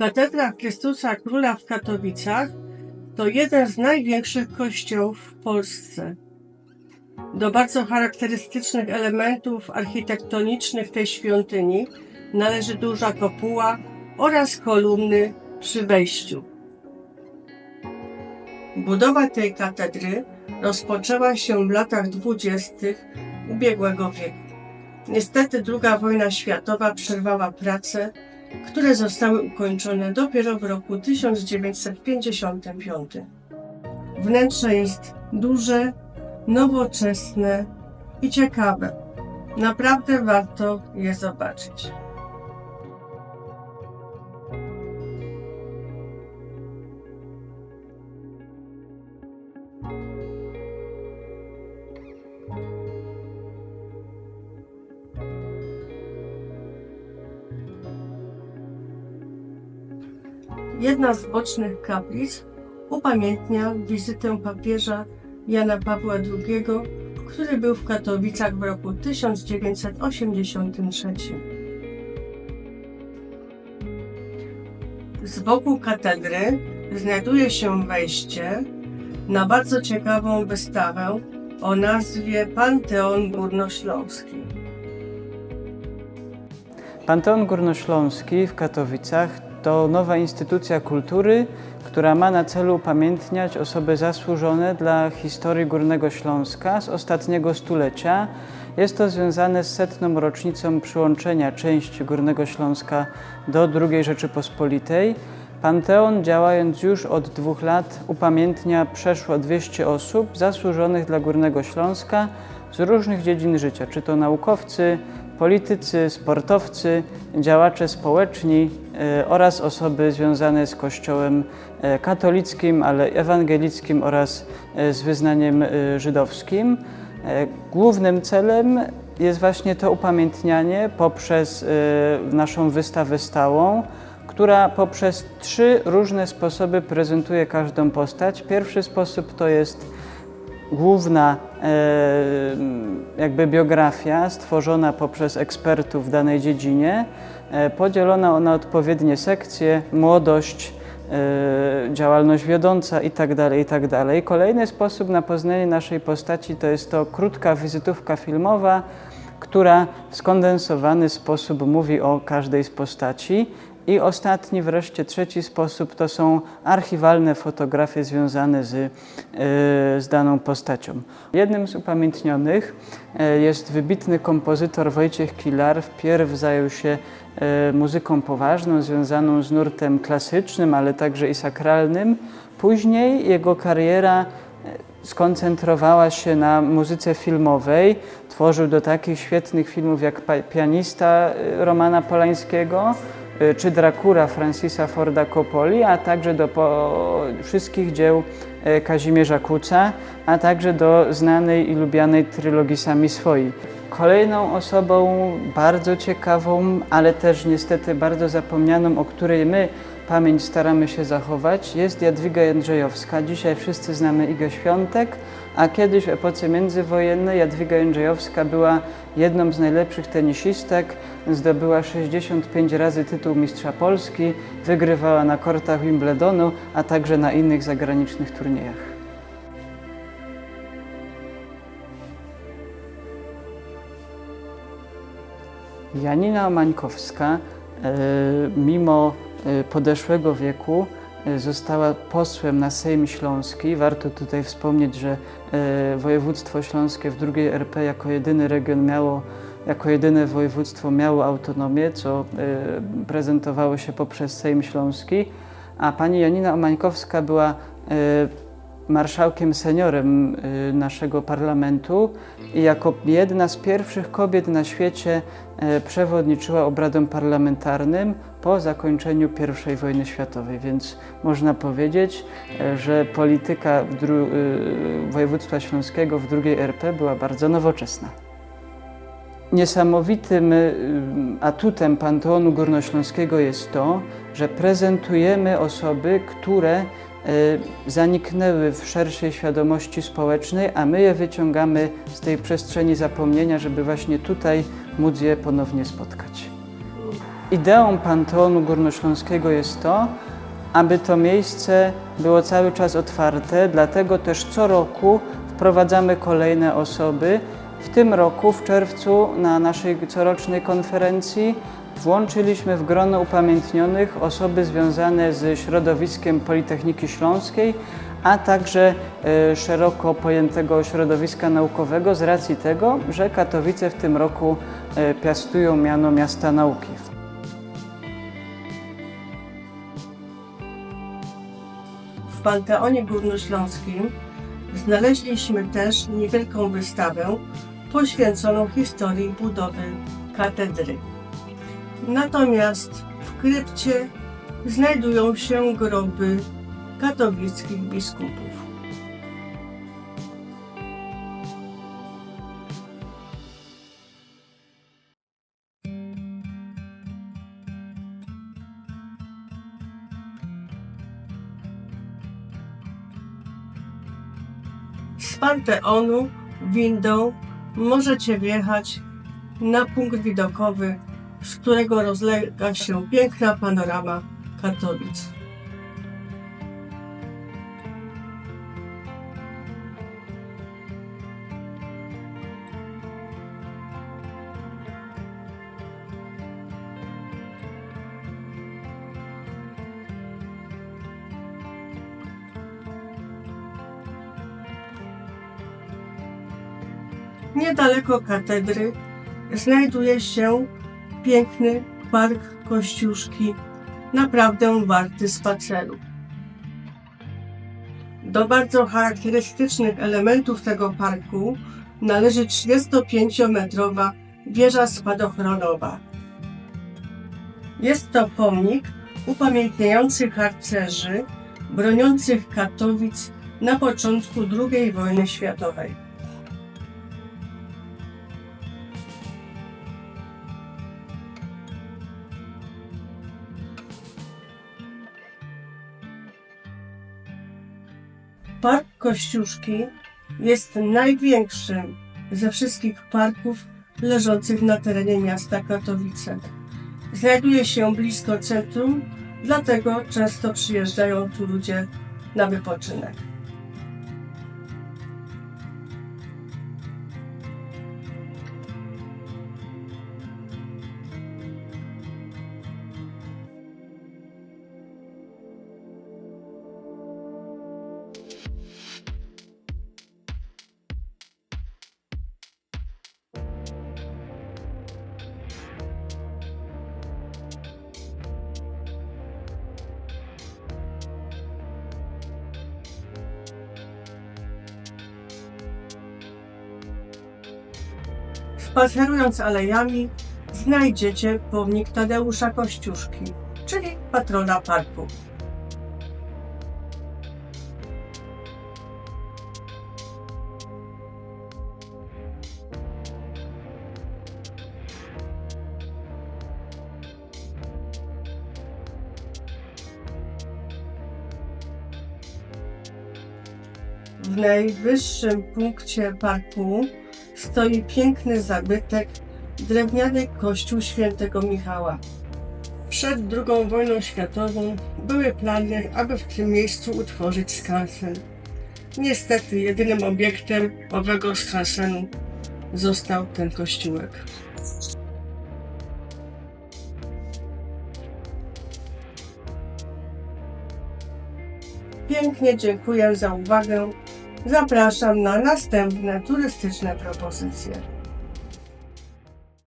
Katedra Chrystusa Króla w Katowicach to jeden z największych kościołów w Polsce. Do bardzo charakterystycznych elementów architektonicznych tej świątyni należy duża kopuła oraz kolumny przy wejściu. Budowa tej katedry rozpoczęła się w latach dwudziestych ubiegłego wieku. Niestety II wojna światowa przerwała prace, które zostały ukończone dopiero w roku 1955. Wnętrze jest duże, nowoczesne i ciekawe. Naprawdę warto je zobaczyć. Jedna z bocznych kaplic upamiętnia wizytę papieża Jana Pawła II, który był w Katowicach w roku 1983. Z boku katedry znajduje się wejście na bardzo ciekawą wystawę o nazwie Panteon Górnośląski. Panteon Górnośląski w Katowicach to nowa instytucja kultury, która ma na celu upamiętniać osoby zasłużone dla historii Górnego Śląska z ostatniego stulecia. Jest to związane z setną rocznicą przyłączenia części Górnego Śląska do II Rzeczypospolitej. Panteon, działając już od dwóch lat, upamiętnia przeszło 200 osób zasłużonych dla Górnego Śląska z różnych dziedzin życia, czy to naukowcy, politycy, sportowcy, działacze społeczni e, oraz osoby związane z Kościołem e, katolickim, ale ewangelickim oraz e, z wyznaniem żydowskim. Głównym celem jest właśnie to upamiętnianie poprzez naszą wystawę stałą, która poprzez trzy różne sposoby prezentuje każdą postać. Pierwszy sposób to jest główna e, jakby biografia stworzona poprzez ekspertów w danej dziedzinie, e, podzielona na odpowiednie sekcje, młodość, e, działalność wiodąca itd., itd. Kolejny sposób na poznanie naszej postaci to jest to krótka wizytówka filmowa, która w skondensowany sposób mówi o każdej z postaci. I ostatni, wreszcie trzeci sposób to są archiwalne fotografie związane z, e, z daną postacią. Jednym z upamiętnionych e, jest wybitny kompozytor Wojciech Kilar. Wpierw zajął się e, muzyką poważną, związaną z nurtem klasycznym, ale także i sakralnym. Później jego kariera skoncentrowała się na muzyce filmowej. Tworzył do takich świetnych filmów jak Pianista Romana Polańskiego czy Dracula Francisa Forda Coppoli, a także do wszystkich dzieł y, Kazimierza Kuca, a także do znanej i lubianej trylogii Sami Swoi. Kolejną osobą bardzo ciekawą, ale też niestety bardzo zapomnianą, o której my pamięć staramy się zachować, jest Jadwiga Jędrzejowska. Dzisiaj wszyscy znamy Igę Świątek, a kiedyś w epoce międzywojennej Jadwiga Jędrzejowska była jedną z najlepszych tenisistek, zdobyła 65 razy tytuł mistrza Polski, wygrywała na kortach Wimbledonu, a także na innych zagranicznych turniejach. Janina Mańkowska, e, mimo podeszłego wieku, e, została posłem na Sejm Śląski. Warto tutaj wspomnieć, że e, województwo śląskie w drugiej RP jako jedyny region miało, jako jedyne województwo miało autonomię, co prezentowało się poprzez Sejm Śląski. A pani Janina Omańkowska była marszałkiem seniorem y, naszego parlamentu i jako jedna z pierwszych kobiet na świecie e, przewodniczyła obradom parlamentarnym po zakończeniu I wojny światowej. Więc można powiedzieć, e, że polityka y, województwa śląskiego w drugiej RP była bardzo nowoczesna. Niesamowitym y, atutem Panteonu Górnośląskiego jest to, że prezentujemy osoby, które y, zaniknęły w szerszej świadomości społecznej, a my je wyciągamy z tej przestrzeni zapomnienia, żeby właśnie tutaj móc je ponownie spotkać. Ideą Panteonu Górnośląskiego jest to, aby to miejsce było cały czas otwarte, dlatego też co roku wprowadzamy kolejne osoby. W tym roku, w czerwcu, na naszej corocznej konferencji włączyliśmy w grono upamiętnionych osoby związane z środowiskiem Politechniki Śląskiej, a także e, szeroko pojętego środowiska naukowego z racji tego, że Katowice w tym roku e, piastują miano miasta nauki. W Panteonie Górnośląskim znaleźliśmy też niewielką wystawę poświęconą historii budowy katedry. Natomiast w krypcie znajdują się groby katowickich biskupów. Z Panteonu windą możecie wjechać na punkt widokowy, z którego rozlega się piękna panorama Katowic. Niedaleko katedry znajduje się piękny park Kościuszki, naprawdę warty spaceru. Do bardzo charakterystycznych elementów tego parku należy 35-metrowa wieża spadochronowa. Jest to pomnik upamiętniający harcerzy broniących Katowic na początku II wojny światowej. Park Kościuszki jest największym ze wszystkich parków leżących na terenie miasta Katowice. Znajduje się blisko centrum, dlatego często przyjeżdżają tu ludzie na wypoczynek. Spacerując alejami, znajdziecie pomnik Tadeusza Kościuszki, czyli patrona parku. W najwyższym punkcie parku stoi piękny zabytek, drewniany kościół świętego Michała. Przed II wojną światową były plany, aby w tym miejscu utworzyć skansen. Niestety jedynym obiektem owego skansenu został ten kościółek. Pięknie dziękuję za uwagę. Zapraszam na następne turystyczne propozycje.